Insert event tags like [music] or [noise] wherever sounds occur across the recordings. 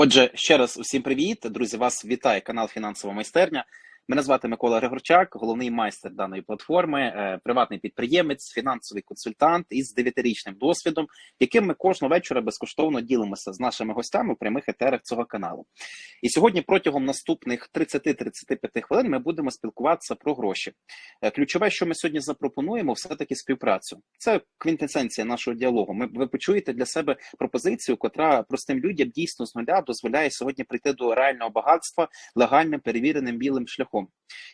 Отже, ще раз усім привіт, друзі. Вас вітає канал Фінансова майстерня. Мене звати Микола Григорчак, головний майстер даної платформи, е, приватний підприємець, фінансовий консультант із дев'ятирічним досвідом, яким ми кожного вечора безкоштовно ділимося з нашими гостями в прямих етерах цього каналу. І сьогодні, протягом наступних 30-35 хвилин, ми будемо спілкуватися про гроші. Е, Ключове, що ми сьогодні запропонуємо, все таки співпрацю. Це квінтесенція нашого діалогу. Ми ви почуєте для себе пропозицію, котра простим людям дійсно з нуля дозволяє сьогодні прийти до реального багатства легальним перевіреним білим шляхом.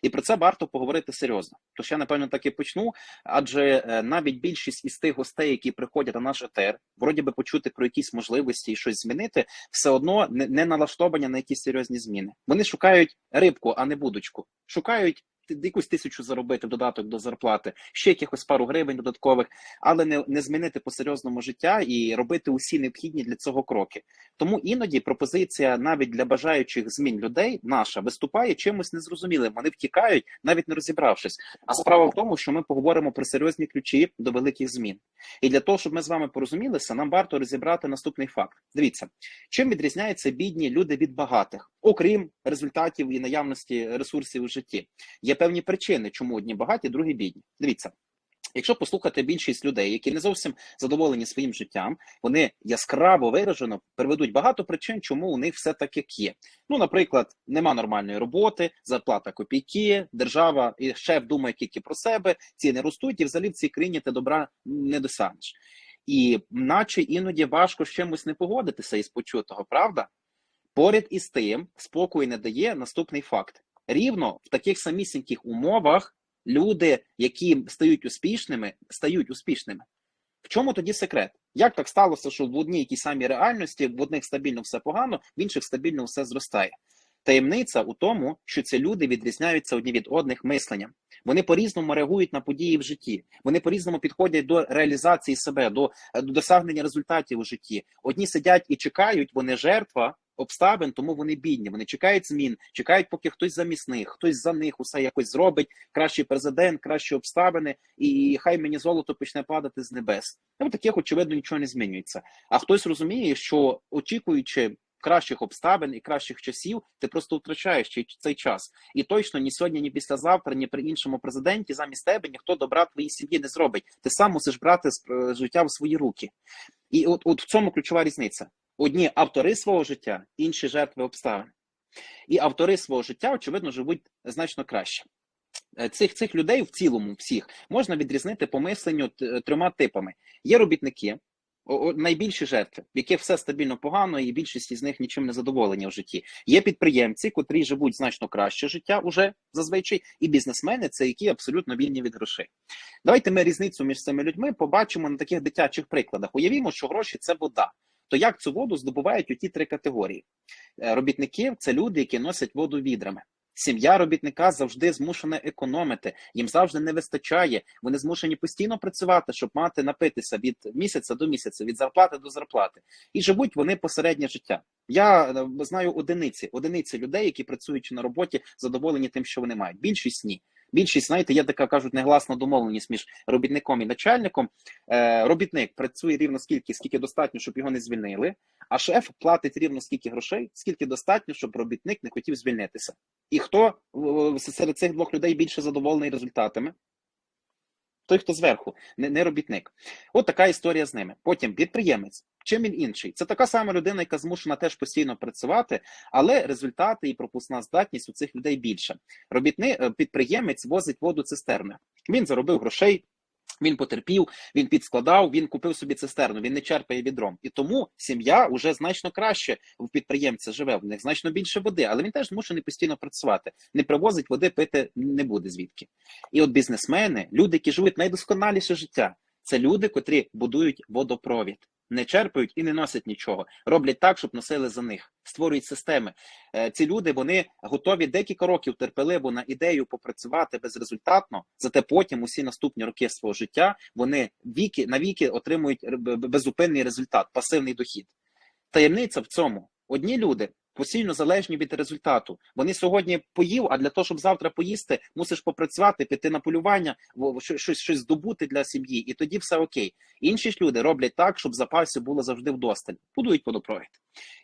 І про це варто поговорити серйозно. Тож я напевно так і почну. Адже е, навіть більшість із тих гостей, які приходять на наш ЕТР, вроді би почути про якісь можливості і щось змінити, все одно не, налаштовані на якісь серйозні зміни. Вони шукають рибку, а не будочку. Шукають якусь тисячу заробити в додаток до зарплати, ще якихось пару гривень додаткових, але не, не змінити по серйозному життя і робити усі необхідні для цього кроки. Тому іноді пропозиція навіть для бажаючих змін людей наша виступає чимось незрозумілим. Вони втікають, навіть не розібравшись. А справа в тому, що ми поговоримо про серйозні ключі до великих змін. І для того, щоб ми з вами порозумілися, нам варто розібрати наступний факт. Дивіться, чим відрізняються бідні люди від багатих, окрім результатів і наявності ресурсів у житті. Є певні причини, чому одні багаті, другі бідні. Дивіться. Якщо послухати більшість людей, які не зовсім задоволені своїм життям, вони яскраво виражено приведуть багато причин, чому у них все так, як є. Ну, наприклад, нема нормальної роботи, зарплата копійки, держава і шеф думає тільки про себе, ціни ростуть, і взагалі в цій країні ти добра не досягнеш. І наче іноді важко з чимось не погодитися із почутого, правда? Поряд із тим, спокою не дає наступний факт: рівно в таких самісіньких умовах люди, які стають успішними, стають успішними. В чому тоді секрет? Як так сталося, що в одній тій самій реальності в одних стабільно все погано, в інших стабільно все зростає? Таємниця у тому, що ці люди відрізняються одні від одних мисленням. Вони по-різному реагують на події в житті. Вони по-різному підходять до реалізації себе, до, до досягнення результатів у житті. Одні сидять і чекають, вони жертва обставин, тому вони бідні. Вони чекають змін, чекають, поки хтось замість них, хтось за них усе якось зробить. Кращий президент, кращі обставини, і хай мені золото почне падати з небес. Ну, таких очевидно нічого не змінюється. А хтось розуміє, що очікуючи. Кращих обставин і кращих часів ти просто втрачаєш цей, час, і точно ні сьогодні, ні післязавтра, ні при іншому президенті замість тебе ніхто добра твоїй сім'ї не зробить. Ти сам мусиш брати е, життя в свої руки. І от, от в цьому ключова різниця: одні автори свого життя, інші жертви обставин. І автори свого життя, очевидно, живуть значно краще. Е, Цих цих людей в цілому всіх можна відрізнити по мисленню трьома типами: є робітники, найбільші жертви, в яких все стабільно погано, і більшість із них нічим не задоволені в житті. Є підприємці, котрі живуть значно краще життя уже зазвичай, і бізнесмени це які абсолютно вільні від грошей. Давайте ми різницю між цими людьми побачимо на таких дитячих прикладах. Уявімо, що гроші це вода. То як цю воду здобувають у ті три категорії? Е, Робітники це люди, які носять воду відрами. Сім'я робітника завжди змушена економити, їм завжди не вистачає. Вони змушені постійно працювати, щоб мати напитися від місяця до місяця, від зарплати до зарплати, і живуть вони посереднє життя. Я е, знаю одиниці, одиниці людей, які працюючи на роботі, задоволені тим, що вони мають. Більшість ні. Більшість, знаєте, є така кажуть негласна домовленість між робітником і начальником. Е, робітник працює рівно скільки, скільки достатньо, щоб його не звільнили. А шеф платить рівно скільки грошей, скільки достатньо, щоб робітник не хотів звільнитися. І хто серед цих двох людей більше задоволений результатами? Той, хто зверху, не, не робітник. От така історія з ними. Потім підприємець. Чим він інший? Це така сама людина, яка змушена теж постійно працювати, але результати і пропускна здатність у цих людей більше. Робітник, е, підприємець возить воду цистерни. Він заробив грошей. Він потерпів, він підскладав, він купив собі цистерну, він не черпає відром. І тому сім'я вже значно краще в підприємця живе. В них значно більше води, але він теж змушений постійно працювати. Не привозить води, пити не буде звідки. І от бізнесмени, люди, які живуть найдосконаліше життя, це люди, котрі будують водопровід. Не черпають і не носять нічого. Роблять так, щоб носили за них, створюють системи. Е, Ці люди вони готові декілька років терпеливо на ідею попрацювати безрезультатно. Зате потім усі наступні роки свого життя вони віки навіки отримують безупинний результат, пасивний дохід. Таємниця в цьому: одні люди постійно залежні від результату. Вони сьогодні поїв, а для того, щоб завтра поїсти, мусиш попрацювати, піти на полювання, щось, щось, здобути для сім'ї, і тоді все окей. Інші ж люди роблять так, щоб запасів було завжди вдосталь. Будують водопровід.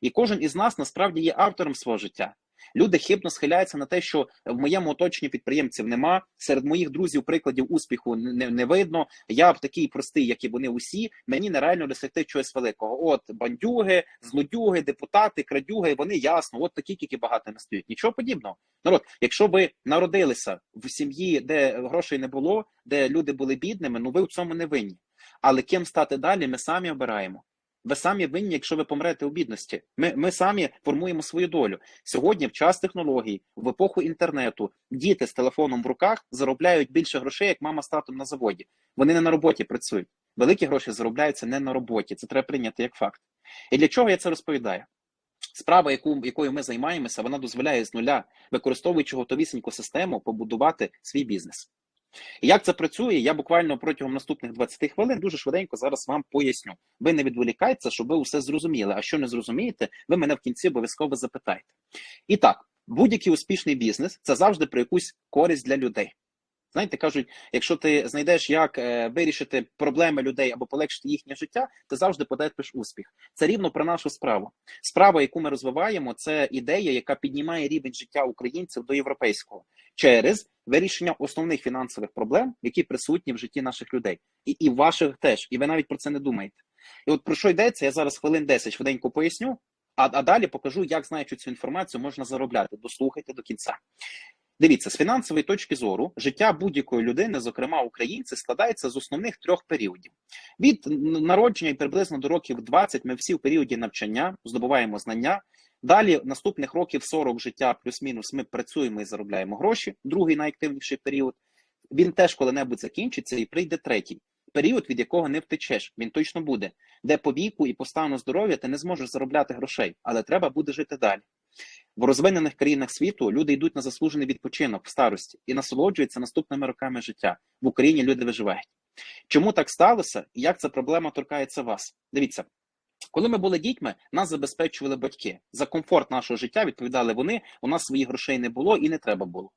І кожен із нас насправді є автором свого життя. Люди хибно схиляються на те, що в моєму оточенні підприємців нема. Серед моїх друзів прикладів успіху не, не видно. Я такий простий, як і вони усі. Мені нереально досягти чогось великого. От бандюги, злодюги, депутати, крадюги. Вони ясно, от такі, які багато не стають. Нічого подібного. Народ, якщо ви народилися в сім'ї, де грошей не було, де люди були бідними, ну ви в цьому не винні. Але ким стати далі, ми самі обираємо. Ви самі винні, якщо ви помрете у бідності. Ми, ми самі формуємо свою долю. Сьогодні, в час технологій, в епоху інтернету, діти з телефоном в руках заробляють більше грошей, як мама з татом на заводі. Вони не на роботі працюють. Великі гроші заробляються не на роботі. Це треба прийняти як факт. І для чого я це розповідаю? Справа, яку, якою ми займаємося, вона дозволяє з нуля, використовуючи готовісіньку систему, побудувати свій бізнес. Як це працює, я буквально протягом наступних 20 хвилин дуже швиденько зараз вам поясню. Ви не відволікайтеся, щоб ви усе зрозуміли. А що не зрозумієте, ви мене в кінці обов'язково запитаєте. І так, будь-який успішний бізнес це завжди про якусь користь для людей. Знаєте, кажуть, якщо ти знайдеш, як е, вирішити проблеми людей або полегшити їхнє життя, ти завжди потерпиш успіх. Це рівно про нашу справу. Справа, яку ми розвиваємо, це ідея, яка піднімає рівень життя українців до європейського через вирішення основних фінансових проблем, які присутні в житті наших людей, і, і ваших теж. І ви навіть про це не думаєте. І от про що йдеться, я зараз хвилин 10 швиденько поясню, а, а далі покажу, як знаючи цю інформацію, можна заробляти. Дослухайте до кінця. Дивіться, з фінансової точки зору, життя будь-якої людини, зокрема українця, складається з основних трьох періодів. Від народження і приблизно до років 20 ми всі в періоді навчання здобуваємо знання. Далі наступних років 40 життя, плюс-мінус, ми працюємо і заробляємо гроші. Другий найактивніший період. Він теж коли-небудь закінчиться і прийде третій. Період, від якого не втечеш, він точно буде, де по віку і по стану здоров'я ти не зможеш заробляти грошей, але треба буде жити далі. В розвинених країнах світу люди йдуть на заслужений відпочинок в старості і насолоджуються наступними роками життя. В Україні люди виживають. Чому так сталося і як ця проблема торкається вас? Дивіться, коли ми були дітьми, нас забезпечували батьки. За комфорт нашого життя відповідали вони, у нас своїх грошей не було і не треба було.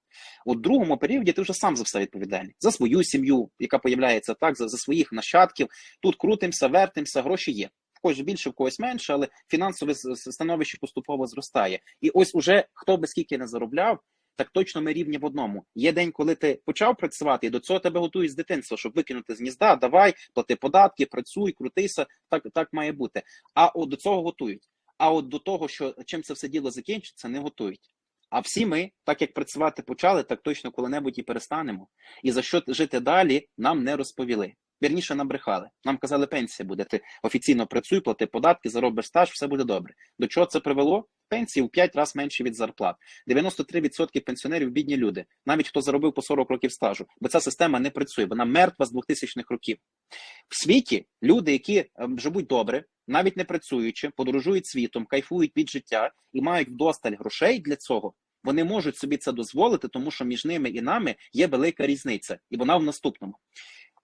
У другому періоді ти вже сам за все відповідальний. За свою сім'ю, яка появляється так, за, за своїх нащадків. Тут крутимося, вертимося, гроші є. В когось більше, в когось менше, але фінансове становище поступово зростає. І ось уже хто би скільки не заробляв, так точно ми рівні в одному. Є день, коли ти почав працювати, і до цього тебе готують з дитинства, щоб викинути з гнізда, давай, плати податки, працюй, крутися. Так так має бути. А от до цього готують. А от до того, що чим це все діло закінчиться, не готують. А всі ми, так як працювати почали, так точно коли-небудь і перестанемо. І за що жити далі, нам не розповіли. Вірніше набрехали. Нам казали, пенсія буде. Ти офіційно працюй, плати податки, заробиш стаж, все буде добре. До чого це привело? Пенсії в 5 разів менше від зарплат. 93% пенсіонерів бідні люди, навіть хто заробив по 40 років стажу, бо ця система не працює, вона мертва з 2000-х років. В світі люди, які живуть добре, навіть не працюючи, подорожують світом, кайфують від життя і мають вдосталь грошей для цього. Вони можуть собі це дозволити, тому що між ними і нами є велика різниця, і вона в наступному.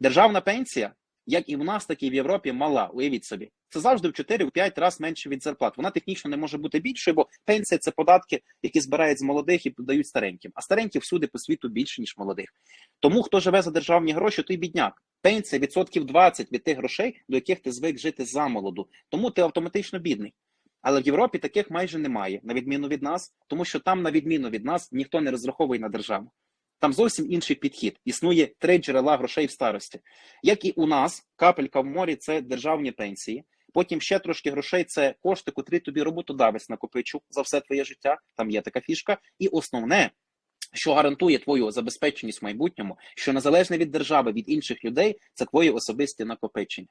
Державна пенсія, як і в нас, так і в Європі, мала. Уявіть собі, це завжди в 4-5 разів менше від зарплат. Вона технічно не може бути більшою, бо пенсія це податки, які збирають з молодих і подають стареньким. А стареньких всюди по світу більше ніж молодих. Тому хто живе за державні гроші, той бідняк. Пенсія відсотків 20 від тих грошей, до яких ти звик жити за молоду. Тому ти автоматично бідний. Але в Європі таких майже немає, на відміну від нас, тому що там, на відміну від нас, ніхто не розраховує на державу. Там зовсім інший підхід. Існує три джерела грошей в старості. Як і у нас, капелька в морі це державні пенсії. Потім ще трошки грошей це кошти, котрі тобі роботодавець накопичив за все твоє життя. Там є така фішка. І основне, що гарантує твою забезпеченість в майбутньому, що незалежне від держави, від інших людей, це твої особисті накопичення.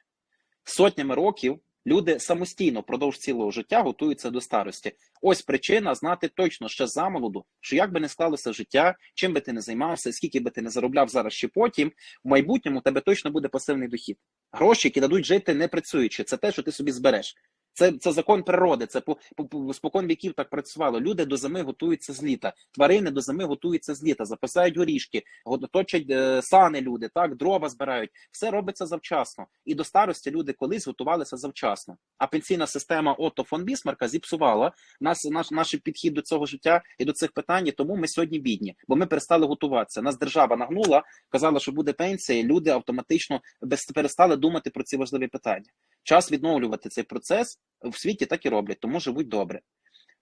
Сотнями років люди самостійно впродовж цілого життя готуються до старості. Ось причина знати точно ще замолоду, що як би не склалося життя, чим би ти не займався, скільки би ти не заробляв зараз чи потім, в майбутньому тебе точно буде пасивний дохід. Гроші, які дадуть жити не працюючи, це те, що ти собі збереш. Це, це закон природи. Це по, по, по спокон віків так працювало. Люди до зими готуються з літа. Тварини до зими готуються з літа, запасають горішки, го- точать е, сани люди, так дрова збирають. Все робиться завчасно. І до старості люди колись готувалися завчасно. А пенсійна система Отто фон Бісмарка зіпсувала нас, наш, наш підхід до цього життя і до цих питань. Тому ми сьогодні бідні, бо ми перестали готуватися. Нас держава нагнула, казала, що буде пенсія, і люди автоматично без перестали думати про ці важливі питання. Час відновлювати цей процес в світі так і роблять, тому живуть добре.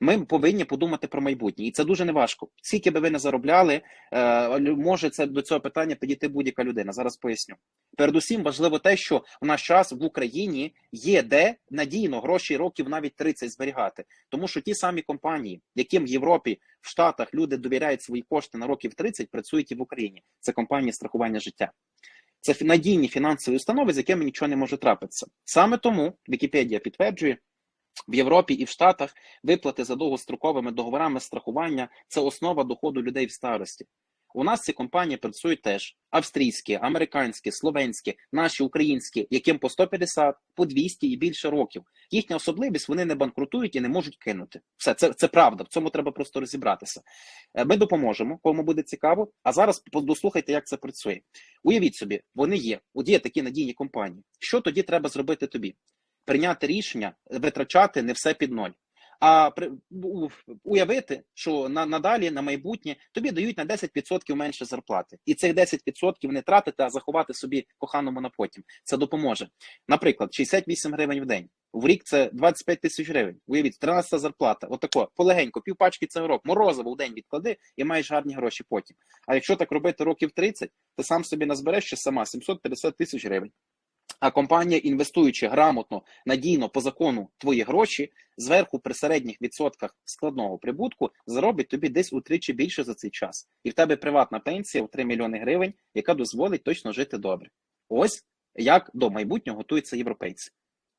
Ми повинні подумати про майбутнє, і це дуже неважко. Скільки би ви не заробляли, е, може це до цього питання підійти будь-яка людина. Зараз поясню. Передусім важливо те, що в наш час в Україні є де надійно гроші років навіть 30 зберігати, тому що ті самі компанії, яким в Європі, в Штатах люди довіряють свої кошти на років 30, працюють і в Україні. Це компанії страхування життя. Це надійні фінансові установи, з якими нічого не може трапитися. Саме тому Вікіпедія підтверджує, в Європі і в Штатах виплати за довгостроковими договорами страхування це основа доходу людей в старості. У нас ці компанії працюють теж австрійські, американські, словенські, наші українські, яким по 150, по 200 і більше років. Їхня особливість вони не банкрутують і не можуть кинути. Все це, це правда. В цьому треба просто розібратися. Е, Ми допоможемо, кому буде цікаво. А зараз дослухайте, як це працює. Уявіть собі, вони є. От є такі надійні компанії. Що тоді треба зробити тобі? Прийняти рішення витрачати не все під ноль. А при уявити, що на надалі на майбутнє тобі дають на 10% менше зарплати, і цих 10% не тратити, а заховати собі коханому на потім. Це допоможе. Наприклад, 68 гривень в день. В рік це 25 тисяч гривень. Уявіть, 13 зарплата. Отако, полегенько, півпачки цигарок, морозиво в день відклади і маєш гарні гроші потім. А якщо так робити років 30, ти сам собі назбереш ще сама 750 тисяч гривень. А компанія, інвестуючи грамотно, надійно по закону твої гроші, зверху при середніх відсотках складного прибутку заробить тобі десь утричі більше за цей час. І в тебе приватна пенсія у 3 мільйони гривень, яка дозволить точно жити добре. Ось як до майбутнього готуються європейці.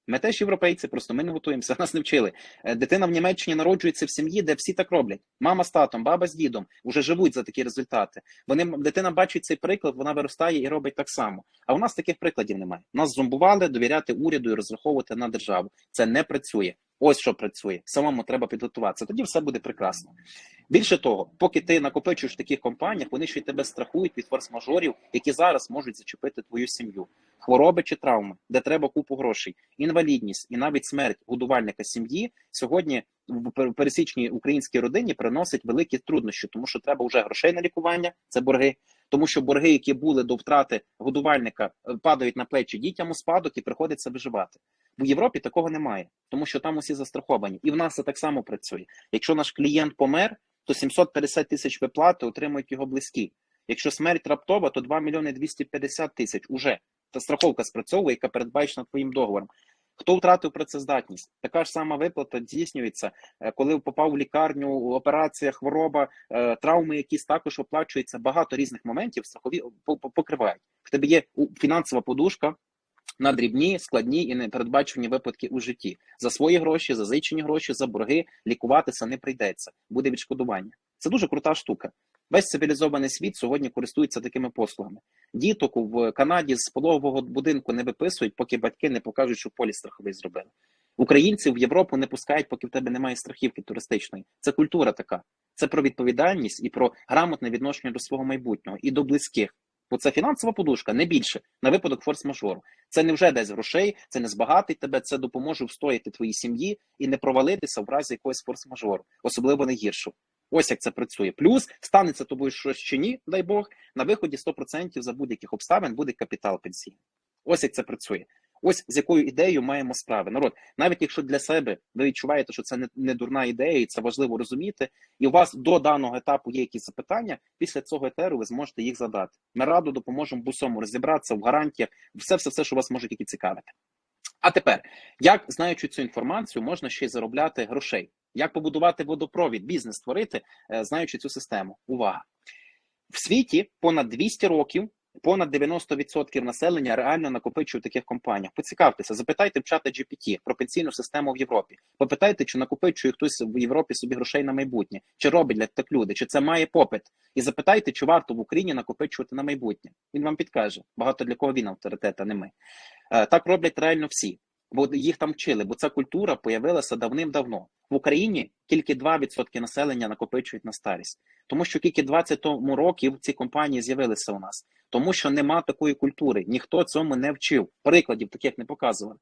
Ми теж європейці, просто ми не готуємося, [laughs] нас не вчили. Е, Дитина в Німеччині народжується в сім'ї, де всі так роблять. Мама з татом, баба з дідом вже живуть за такі результати. Вони дитина бачить цей приклад, вона виростає і робить так само. А у нас таких прикладів немає. Нас зомбували довіряти уряду і розраховувати на державу. Це не працює. Ось що працює. Самому треба підготуватися. Тоді все буде прекрасно. Більше того, поки ти накопичуєш в таких компаніях, вони ще й тебе страхують від форс-мажорів, які зараз можуть зачепити твою сім'ю. Хвороби чи травми, де треба купу грошей, інвалідність і навіть смерть годувальника сім'ї сьогодні в пересічній українській родині приносить великі труднощі, тому що треба вже грошей на лікування, це борги. Тому що борги, які були до втрати годувальника, е, падають на плечі дітям у спадок і приходиться виживати. В Європі такого немає, тому що там усі застраховані, і в нас це так само працює. Якщо наш клієнт помер, то 750 тисяч виплати отримують його близькі. Якщо смерть раптова, то 2 мільйони 250 тисяч уже. Та страховка спрацьовує, яка передбачена твоїм договором. Хто втратив працездатність? Така ж сама виплата здійснюється, е, коли попав в лікарню, операція, хвороба, е, травми, якісь також оплачуються. Багато різних моментів страхові по- по- покривають. В тебе є фінансова подушка на дрібні, складні і непередбачені випадки у житті. За свої гроші, за зичені гроші, за борги лікуватися не прийдеться. Буде відшкодування. Це дуже крута штука. Весь цивілізований світ сьогодні користується такими послугами. Діток в Канаді з пологового будинку не виписують, поки батьки не покажуть, що поліс страховий зробили. Українців в Європу не пускають, поки в тебе немає страхівки туристичної. Це культура така. Це про відповідальність і про грамотне відношення до свого майбутнього і до близьких. Бо це фінансова подушка, не більше на випадок форс-мажору. Це не вже десь грошей, це не збагатить тебе, це допоможе встояти твоїй сім'ї і не провалитися в разі якогось форс-мажору, особливо найгіршого. Ось як це працює. Плюс станеться тобою щось чи ні, дай Бог, на виході 100% за будь-яких обставин буде капітал пенсійний. Ось як це працює. Ось з якою ідеєю маємо справи. Народ, навіть якщо для себе ви відчуваєте, що це не, не дурна ідея, і це важливо розуміти, і у вас до даного етапу є якісь запитання, після цього етеру ви зможете їх задати. Ми радо допоможемо в усьому розібратися в гарантіях, все, все, все, що вас може тільки цікавити. А тепер, як знаючи цю інформацію, можна ще й заробляти грошей? Як побудувати водопровід, бізнес створити, е, знаючи цю систему? Увага! В світі понад 200 років понад 90% населення реально накопичує в таких компаніях. Поцікавтеся, запитайте в чата GPT про пенсійну систему в Європі. Попитайте, чи накопичує хтось в Європі собі грошей на майбутнє, чи роблять так люди, чи це має попит. І запитайте, чи варто в Україні накопичувати на майбутнє. Він вам підкаже. Багато для кого він авторитет, а не ми. Е, Так роблять реально всі. бо їх там вчили, бо ця культура появилася давним-давно. В Україні тільки 2% населення накопичують на старість, тому що тільки 20 тому років ці компанії з'явилися у нас, тому що нема такої культури, ніхто цьому не вчив. Прикладів таких не показували.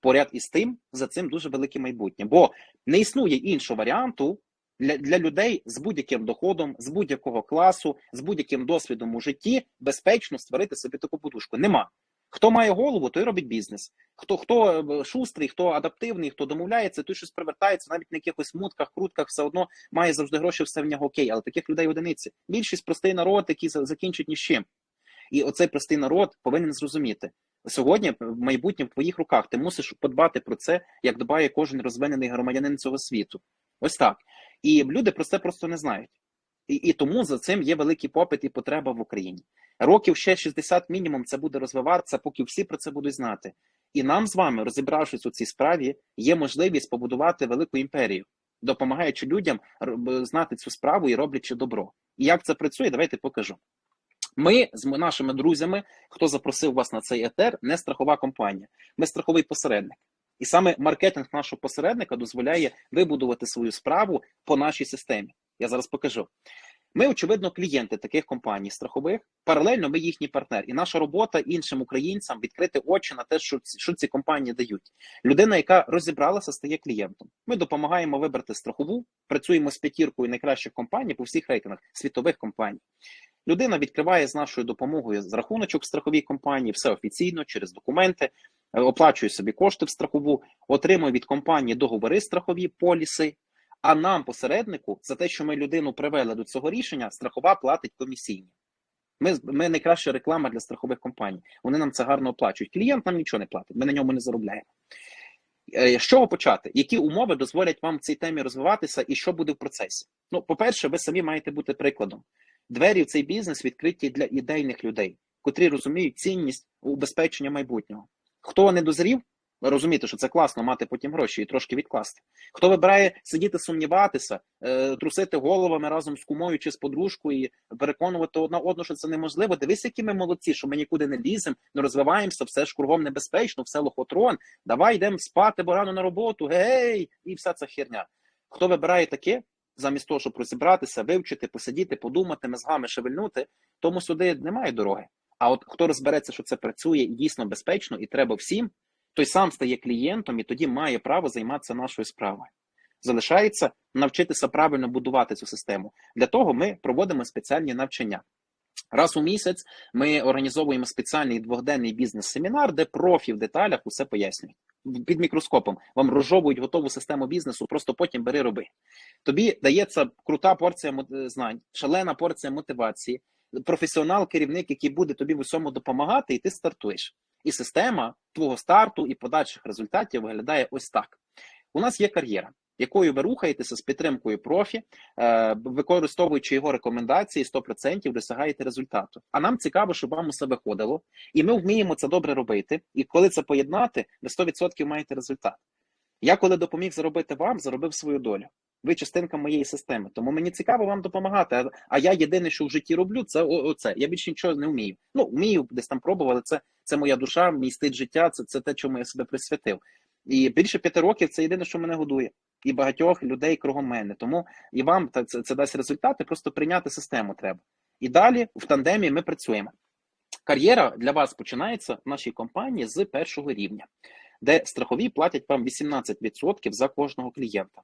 Поряд із тим, за цим дуже велике майбутнє, бо не існує іншого варіанту для, для людей з будь-яким доходом, з будь-якого класу, з будь-яким досвідом у житті безпечно створити собі таку подушку. Нема. Хто має голову, той робить бізнес. Хто хто е, шустрий, хто адаптивний, хто домовляється, той щось привертається, навіть на якихось мутках, крутках, все одно має завжди гроші, все в нього окей. Але таких людей одиниці. Більшість простий народ, який закінчить ні з чим. І оцей простий народ повинен зрозуміти. Сьогодні майбутнє в твоїх руках. Ти мусиш подбати про це, як дбає кожен розвинений громадянин цього світу. Ось так. І люди про це просто не знають. І, і тому за цим є великий попит і потреба в Україні. Років ще 60 мінімум це буде розвиватися, поки всі про це будуть знати. І нам з вами, розібравшись у цій справі, є можливість побудувати велику імперію, допомагаючи людям знати цю справу і роблячи добро. І як це працює, давайте покажу. Ми з нашими друзями, хто запросив вас на цей етер, не страхова компанія, ми страховий посередник. І саме маркетинг нашого посередника дозволяє вибудувати свою справу по нашій системі. Я зараз покажу. Ми, очевидно, клієнти таких компаній страхових. Паралельно ми їхній партнер. І наша робота іншим українцям відкрити очі на те, що ці, що ці компанії дають. Людина, яка розібралася, стає клієнтом. Ми допомагаємо вибрати страхову, працюємо з п'ятіркою найкращих компаній по всіх рейтингах світових компаній. Людина відкриває з нашою допомогою з рахуночок в страховій компанії, все офіційно через документи, е, оплачує собі кошти в страхову, отримує від компанії договори страхові поліси. А нам, посереднику, за те, що ми людину привели до цього рішення, страхова платить комісійні. Ми, ми найкраща реклама для страхових компаній. Вони нам це гарно оплачують. Клієнт нам нічого не платить, ми на ньому не заробляємо. Е, З чого почати? Які умови дозволять вам в цій темі розвиватися і що буде в процесі? Ну, по-перше, ви самі маєте бути прикладом. Двері в цей бізнес відкриті для ідейних людей, котрі розуміють цінність убезпечення майбутнього. Хто не дозрів, ви розумієте, що це класно мати потім гроші і трошки відкласти. Хто вибирає сидіти, сумніватися, е, трусити головами разом з кумою чи з подружкою і переконувати одна одну, що це неможливо. Дивись, які ми молодці, що ми нікуди не ліземо, не розвиваємося, все ж кругом небезпечно, все лохотрон. Давай йдемо спати, бо рано на роботу, гей, і вся ця херня. Хто вибирає таке, замість того, щоб розібратися, вивчити, посидіти, подумати, мозгами шевельнути, тому сюди немає дороги. А от хто розбереться, що це працює дійсно безпечно, і треба всім, той сам стає клієнтом і тоді має право займатися нашою справою. Залишається навчитися правильно будувати цю систему. Для того ми проводимо спеціальні навчання. Раз у місяць ми організовуємо спеціальний двохденний бізнес-семінар, де профі в деталях усе пояснюють. Під мікроскопом вам розжовують готову систему бізнесу, просто потім бери роби. Тобі дається крута порція знань, шалена порція мотивації, професіонал, керівник, який буде тобі в усьому допомагати, і ти стартуєш. І система твого старту і подальших результатів виглядає ось так: у нас є кар'єра, якою ви рухаєтеся з підтримкою профі, е, використовуючи його рекомендації, 100% досягаєте результату. А нам цікаво, щоб вам усе виходило, і ми вміємо це добре робити. І коли це поєднати, ви 100% маєте результат. Я коли допоміг заробити вам, заробив свою долю. Ви частинка моєї системи, тому мені цікаво вам допомагати. А, а я єдине, що в житті роблю, це оце. Я більше нічого не вмію. Ну, вмію, десь там пробував, але це, це моя душа, мій стиль життя, це, це те, чому я себе присвятив. І більше п'яти років це єдине, що мене годує. І багатьох людей кругом мене. Тому і вам та- це, це дасть результати, просто прийняти систему треба. І далі в тандемі ми працюємо. Кар'єра для вас починається в нашій компанії з першого рівня, де страхові платять вам 18% за кожного клієнта.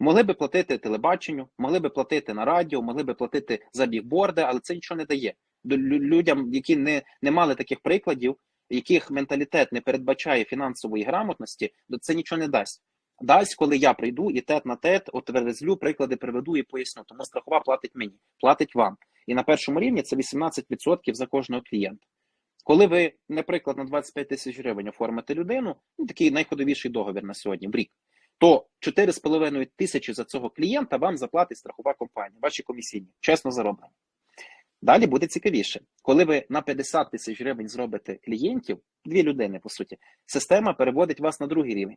Могли би платити телебаченню, могли би платити на радіо, могли би платити за бігборди, але це нічого не дає. Людям, які не, не мали таких прикладів, яких менталітет не передбачає фінансової грамотності, то це нічого не дасть. Дасть, коли я прийду і тет на тет отверезлю, приклади приведу і поясню. Тому страхова платить мені, платить вам. І на першому рівні це 18% за кожного клієнта. Коли ви, наприклад, на 25 тисяч гривень оформите людину, ну, такий найходовіший договір на сьогодні, в рік, то 4,5 тисячі за цього клієнта вам заплатить страхова компанія, ваші комісійні, чесно зароблені. Далі буде цікавіше. Коли ви на 50 тисяч гривень зробите клієнтів, дві людини, по суті, система переводить вас на другий рівень.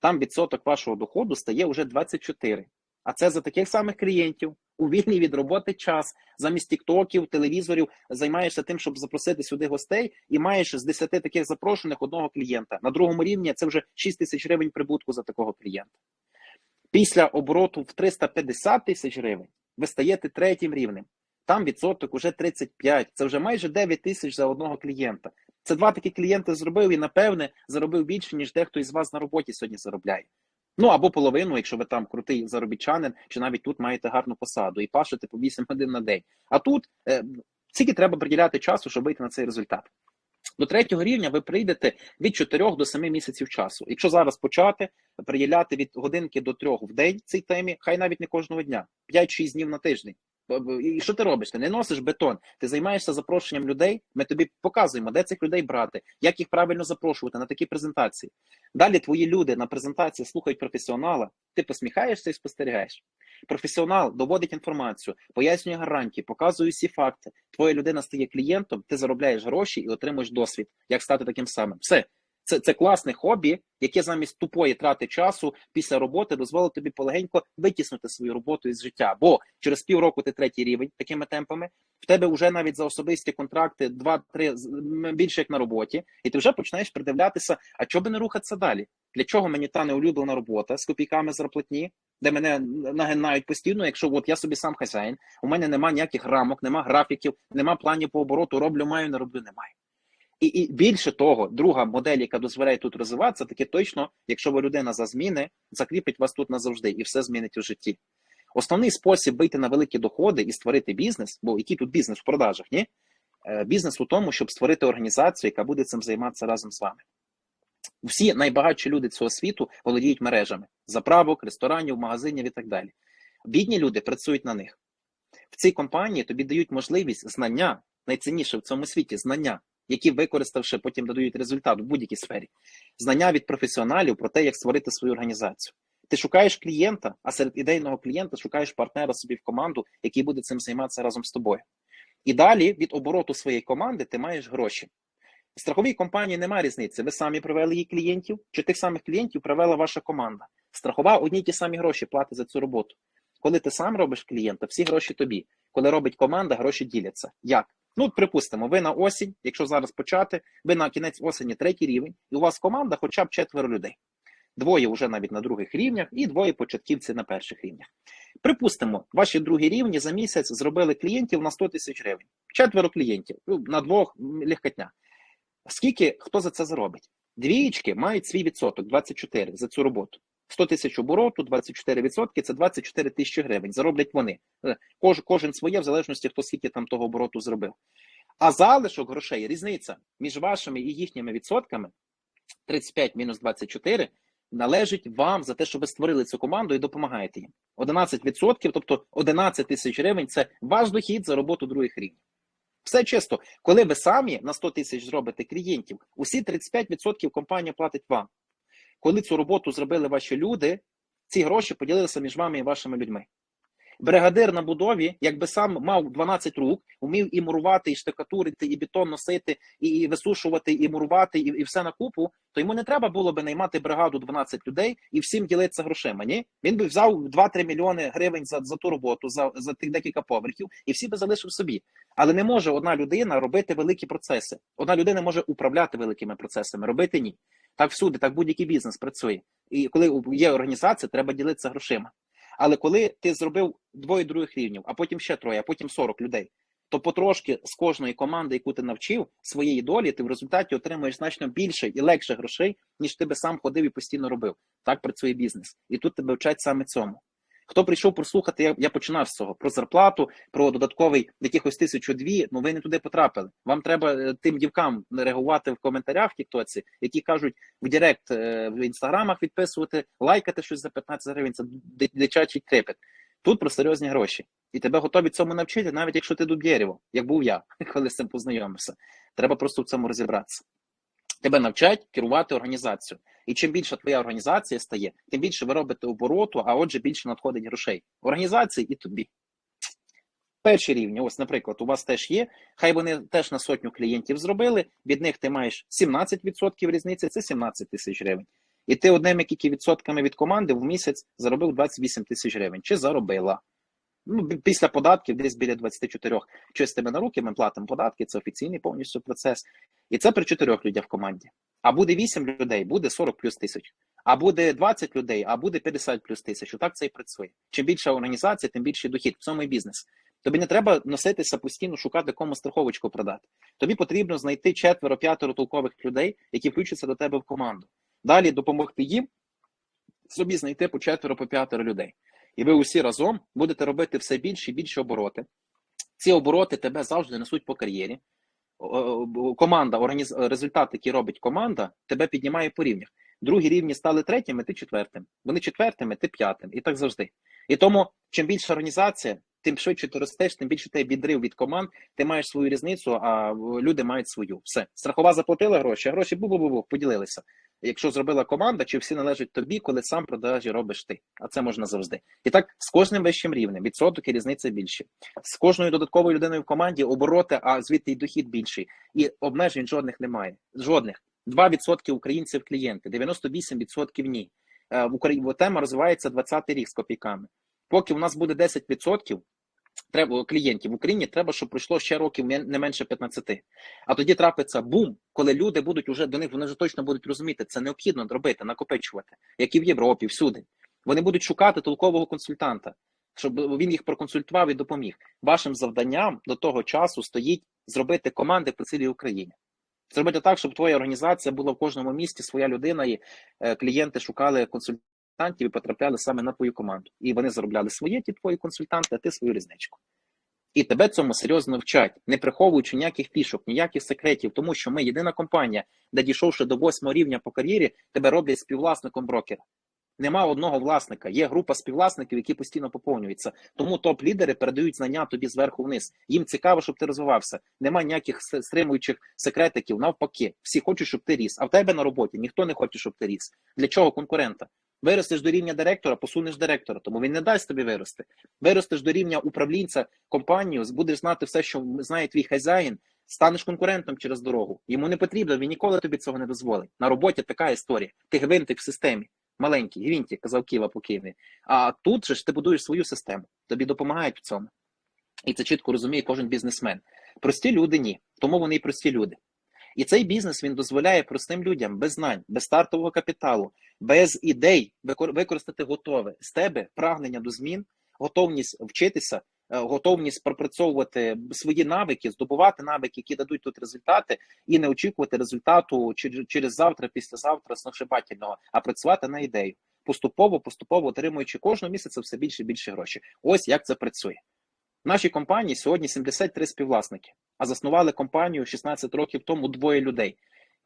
Там відсоток вашого доходу стає вже 24. А це за таких самих клієнтів, У вільний від роботи час замість тіктоків, телевізорів займаєшся тим, щоб запросити сюди гостей, і маєш з 10 таких запрошених одного клієнта. На другому рівні це вже 6 тисяч гривень прибутку за такого клієнта. Після обороту в 350 тисяч гривень ви стаєте третім рівнем. Там відсоток уже 35. Це вже майже 9 тисяч за одного клієнта. Це два такі клієнти зробив і, напевне, заробив більше, ніж дехто із вас на роботі сьогодні заробляє. Ну або половину, якщо ви там крутий заробітчанин, чи навіть тут маєте гарну посаду і пашете по 8 годин на день. А тут е, скільки треба приділяти часу, щоб вийти на цей результат. До третього рівня ви прийдете від 4 до 7 місяців часу. Якщо зараз почати приділяти від годинки до 3 в день цій темі, хай навіть не кожного дня, 5-6 днів на тиждень. І що ти робиш? Ти не носиш бетон, ти займаєшся запрошенням людей. Ми тобі показуємо, де цих людей брати, як їх правильно запрошувати на такі презентації. Далі твої люди на презентації слухають професіонала, ти посміхаєшся і спостерігаєш. Професіонал доводить інформацію, пояснює гарантії, показує всі факти. Твоя людина стає клієнтом, ти заробляєш гроші і отримуєш досвід, як стати таким самим. Все. Це це класне хобі, яке замість тупої трати часу після роботи дозволить тобі полегенько витіснути свою роботу із життя. Бо через півроку ти третій рівень такими темпами. В тебе вже навіть за особисті контракти 2-3 більше як на роботі, і ти вже починаєш придивлятися, а чого би не рухатися далі? Для чого мені та неулюблена робота з копійками зарплатні, де мене нагинають постійно, якщо от я собі сам хазяїн, у мене нема ніяких рамок, нема графіків, нема планів по обороту, роблю, маю, не роблю, немає. І і більше того, друга модель, яка дозволяє тут розвиватися, таке точно, якщо ви людина за зміни, закріпить вас тут назавжди і все змінить у житті. Основний спосіб вийти на великі доходи і створити бізнес, бо який тут бізнес в продажах, ні? Бізнес у тому, щоб створити організацію, яка буде цим займатися разом з вами. Всі найбагатші люди цього світу володіють мережами заправок, ресторанів, магазинів і так далі. Бідні люди працюють на них. В цій компанії тобі дають можливість знання, найцінніше в цьому світі знання які використавши, потім додають результат в будь-якій сфері. Знання від професіоналів про те, як створити свою організацію. Ти шукаєш клієнта, а серед ідейного клієнта шукаєш партнера собі в команду, який буде цим займатися разом з тобою. І далі від обороту своєї команди ти маєш гроші. В страховій компанії немає різниці. Ви самі привели її клієнтів, чи тих самих клієнтів привела ваша команда. Страхова одні й ті самі гроші платить за цю роботу. Коли ти сам робиш клієнта, всі гроші тобі. Коли робить команда, гроші діляться. Як? Ну, припустимо, ви на осінь, якщо зараз почати, ви на кінець осені третій рівень, і у вас команда хоча б четверо людей. Двоє вже навіть на других рівнях, і двоє початківці на перших рівнях. Припустимо, ваші другі рівні за місяць зробили клієнтів на 100 тисяч гривень. Четверо клієнтів, ну, на двох легкотня. Скільки хто за це заробить? Двієчки мають свій відсоток 24 за цю роботу. 100 тисяч обороту, 24% це 24 тисячі гривень. Зароблять вони. Е, кож, кожен своє, в залежності, хто скільки там того обороту зробив. А залишок грошей, різниця між вашими і їхніми відсотками 35 мінус 24, належить вам за те, що ви створили цю команду і допомагаєте їм. 11%, тобто 11 тисяч гривень це ваш дохід за роботу других рівнів. Все чисто, коли ви самі на 100 тисяч зробите клієнтів, усі 35% компанія платить вам. Коли цю роботу зробили ваші люди, ці гроші поділилися між вами і вашими людьми. Бригадир на будові, якби сам мав 12 рук, вмів і мурувати, і штукатурити, і бетон носити, і висушувати, і мурувати, і і все на купу, то йому не треба було би наймати бригаду 12 людей і всім ділитися грошима. Ні, він би взяв 2-3 мільйони гривень за за ту роботу, за за тих декілька поверхів, і всі би залишив собі. Але не може одна людина робити великі процеси. Одна людина може управляти великими процесами, робити ні. Так всюди, так будь-який бізнес працює. І коли є організація, треба ділитися грошима. Але коли ти зробив двоє других рівнів, а потім ще троє, а потім 40 людей, то потрошки з кожної команди, яку ти навчив своєї долі, ти в результаті отримуєш значно більше і легше грошей, ніж ти би сам ходив і постійно робив. Так працює бізнес. І тут тебе вчать саме цьому. Хто прийшов прослухати, я я починав з цього про зарплату, про додатковий якихось тисячу дві. Ну ви не туди потрапили. Вам треба е, тим дівкам реагувати в коментарях в Тіктоці, які кажуть в Директ е, в інстаграмах відписувати, лайкати щось за 15 гривень. Це дитячий трепет. Тут про серйозні гроші, і тебе готові цьому навчити, навіть якщо ти дуб'єрєво, як був я, [laughs] коли з цим познайомився. Треба просто в цьому розібратися. Тебе навчать керувати організацією. І чим більше твоя організація стає, тим більше ви робите обороту, а отже, більше надходить грошей. Організації і тобі. Перші рівні, ось, наприклад, у вас теж є. Хай вони теж на сотню клієнтів зробили. Від них ти маєш 17% різниці, це 17 тисяч гривень. І ти одними тільки відсотками від команди в місяць заробив 28 тисяч гривень. Чи заробила? Ну, після податків десь біля 24 чистими на руки ми платимо податки, це офіційний повністю процес. І це при чотирьох людях в команді. А буде 8 людей, буде 40 плюс тисяч. А буде 20 людей, а буде 50 плюс тисяч. Отак це і працює. Чим більша організація, тим більший дохід. В цьому і бізнес. Тобі не треба носитися постійно, шукати кому страховочку продати. Тобі потрібно знайти четверо-п'ятеро толкових людей, які включаться до тебе в команду. Далі допомогти їм собі знайти по четверо, по п'ятеро людей. І ви усі разом будете робити все більше і більше обороти. Ці обороти тебе завжди несуть по кар'єрі. Команда, організ... результат, який робить команда, тебе піднімає по рівнях. Другі рівні стали третіми, ти четвертим. Вони четвертими, ти п'ятим. І так завжди. І тому, чим більша організація, тим швидше ти ростеш, тим більше тебе відрив від команд, ти маєш свою різницю, а люди мають свою. Все. Страхова заплатила гроші, а гроші бу-бу-бу-бу, поділилися. Якщо зробила команда, чи всі належать тобі, коли сам продажі робиш ти. А це можна завжди. І так з кожним вищим рівнем відсоток і різниця більші. З кожною додатковою людиною в команді обороти, а звідти й дохід більший. І обмежень жодних немає. Жодних. 2% українців клієнти, 98% ні. Е, В Україні тема розвивається 20-й рік з копійками. Поки у нас буде 10% треба клієнтів в Україні, треба, щоб пройшло ще років не менше 15. А тоді трапиться бум, коли люди будуть уже до них, вони вже точно будуть розуміти, це необхідно робити, накопичувати, як і в Європі, всюди. Вони будуть шукати толкового консультанта, щоб він їх проконсультував і допоміг. Вашим завданням до того часу стоїть зробити команди по цілій Україні. Зробити так, щоб твоя організація була в кожному місті, своя людина, і е, клієнти шукали консультантів і потрапляли саме на твою команду. І вони заробляли своє, ті твої консультанти, а ти свою різничку. І тебе цьому серйозно вчать, не приховуючи ніяких фішок, ніяких секретів, тому що ми єдина компанія, де дійшовши до восьмого рівня по кар'єрі, тебе роблять співвласником брокера. Нема одного власника, є група співвласників, які постійно поповнюються. Тому топ-лідери передають знання тобі зверху вниз. Їм цікаво, щоб ти розвивався. Нема ніяких стримуючих секретиків. Навпаки, всі хочуть, щоб ти ріс. А в тебе на роботі ніхто не хоче, щоб ти ріс. Для чого конкурента? Виростеш до рівня директора, посунеш директора, тому він не дасть тобі вирости. Виростеш до рівня управлінця компанію, будеш знати все, що знає твій хазяїн, станеш конкурентом через дорогу. Йому не потрібно, він ніколи тобі цього не дозволить. На роботі така історія. Ти гвинтик в системі. Маленький гвинтик, казав Ківа по Києві. А тут же ж ти будуєш свою систему. Тобі допомагають в цьому. І це чітко розуміє кожен бізнесмен. Прості люди ні. Тому вони і прості люди. І цей бізнес він дозволяє простим людям без знань, без стартового капіталу, без ідей використати готове з тебе прагнення до змін, готовність вчитися, е, готовність пропрацьовувати свої навики, здобувати навики, які дадуть тут результати, і не очікувати результату через, завтра, післязавтра сногсшибательного, а працювати на ідею. Поступово, поступово отримуючи кожного місяця все більше і більше грошей. Ось як це працює. В нашій компанії сьогодні 73 співвласники, а заснували компанію 16 років тому двоє людей.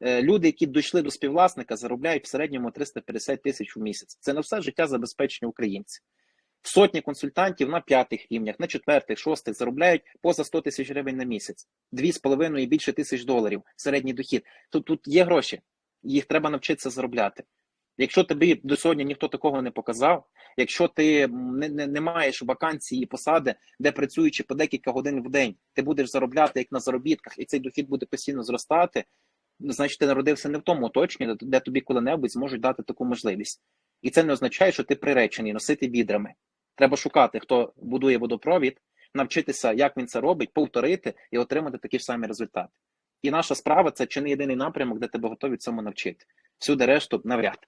Е, Люди, які дійшли до співвласника, заробляють в середньому 350 тисяч у місяць. Це на все життя забезпечення українців. Сотні консультантів на п'ятих рівнях, на четвертих, шостих заробляють поза 100 тисяч гривень на місяць, дві з половиною і більше тисяч доларів середній дохід. Тут тут є гроші, їх треба навчитися заробляти. Якщо тобі до сьогодні ніхто такого не показав, якщо ти не, не, не маєш вакансії і посади, де працюючи по декілька годин в день, ти будеш заробляти як на заробітках, і цей дохід буде постійно зростати, значить ти народився не в тому оточенні, де тобі коли-небудь зможуть дати таку можливість. І це не означає, що ти приречений носити відрами. Треба шукати, хто будує водопровід, навчитися, як він це робить, повторити і отримати такі ж самі результати. І наша справа це чи не єдиний напрямок, де тебе готові цьому навчити. Всюди решту навряд.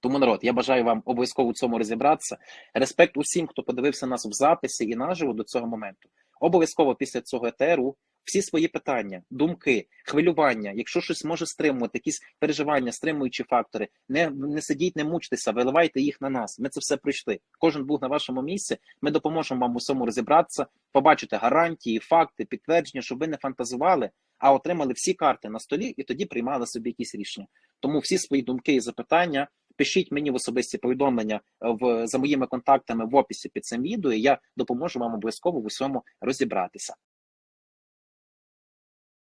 Тому народ, я бажаю вам обов'язково у цьому розібратися. Респект усім, хто подивився нас в записі і наживо до цього моменту. Обов'язково після цього етеру всі свої питання, думки, хвилювання, якщо щось може стримувати, якісь переживання, стримуючі фактори, не, не сидіть, не мучтеся, виливайте їх на нас. Ми це все пройшли. Кожен був на вашому місці. Ми допоможемо вам у всьому розібратися, побачити гарантії, факти, підтвердження, щоб ви не фантазували, а отримали всі карти на столі і тоді приймали собі якісь рішення. Тому всі свої думки і запитання пишіть мені в особисті повідомлення е, в за моїми контактами в описі під цим відео. і Я допоможу вам обов'язково в усьому розібратися.